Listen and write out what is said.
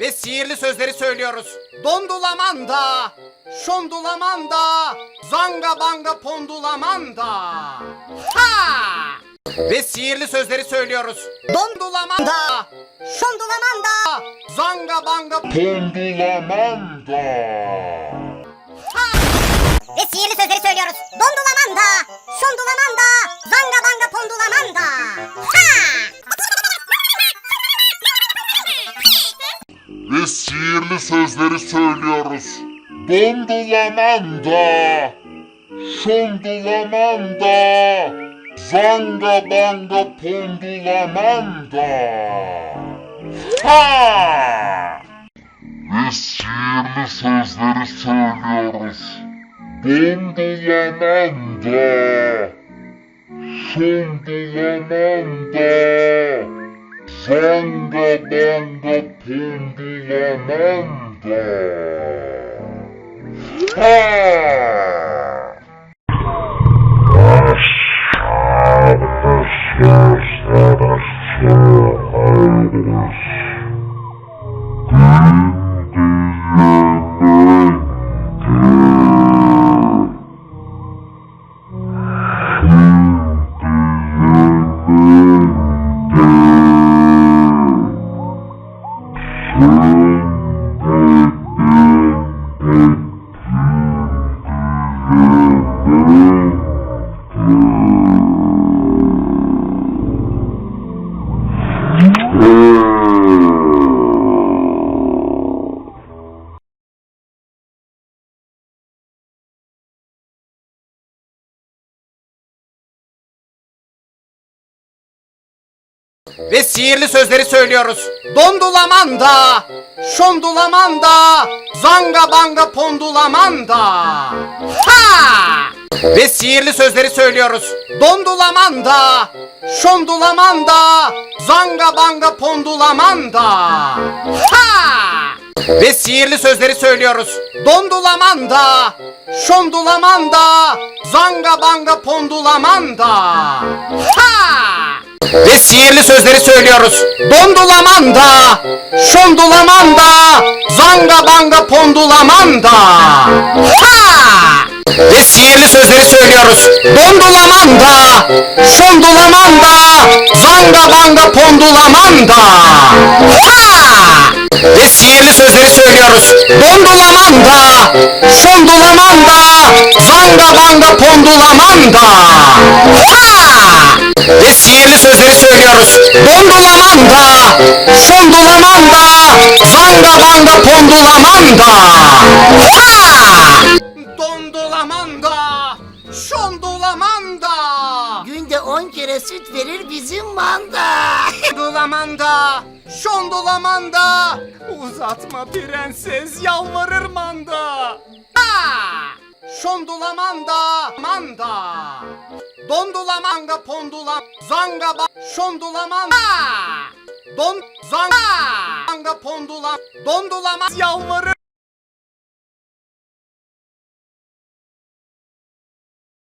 ve sihirli sözleri söylüyoruz. Dondulamanda, şondulamanda, zanga banga pondulamanda. Ha! Ve sihirli sözleri söylüyoruz. Dondulamanda, Şondulamanda. zanga banga Pondulamanda. Ve sihirli sözleri söylüyoruz. Dondulamanda. Şondulamanda. Zanga banga pondulamanda. Ha! Ve sihirli sözleri söylüyoruz. Dondulamanda. Şondulamanda. Zanga banga pondulamanda. Ha! Mm-hmm. Ve sihirli sözleri söylüyoruz. Dondulamanda, şondulamanda, zanga banga pondulamanda. Ha! Ve sihirli sözleri söylüyoruz. Dondulamanda, şondulamanda, zanga banga pondulamanda. Ha! Ve sihirli sözleri söylüyoruz. Dondulamanda, şondulamanda, zanga banga pondulamanda. Ha! Ve sihirli sözleri söylüyoruz. Dondulamanda, şondulamanda, zanga banga pondulamanda. Ha! Ve sihirli sözleri söylüyoruz. Dondulamanda, şondulamanda, zanga banga pondulamanda. Ha! Ve sihirli sözleri söylüyoruz. Dondulamanda, şondulamanda, zanga banga pondulamanda. Ha! Ve sihirli sözleri söylüyoruz. Dondulamanda, şondulamanda, zanga banga pondulamanda. Ha! Dondulamanda, şondulamanda. Günde 10 kere süt verir bizim manda. Dondulamanda, şondulamanda. Uzatma prenses, yalvarır manda. Ha! Şondulamanda, manda. Dondulamanga pondulam, zanga ba, şondulamanda. Ha! Don, zanga pondulam, dondulamaz yalvarır.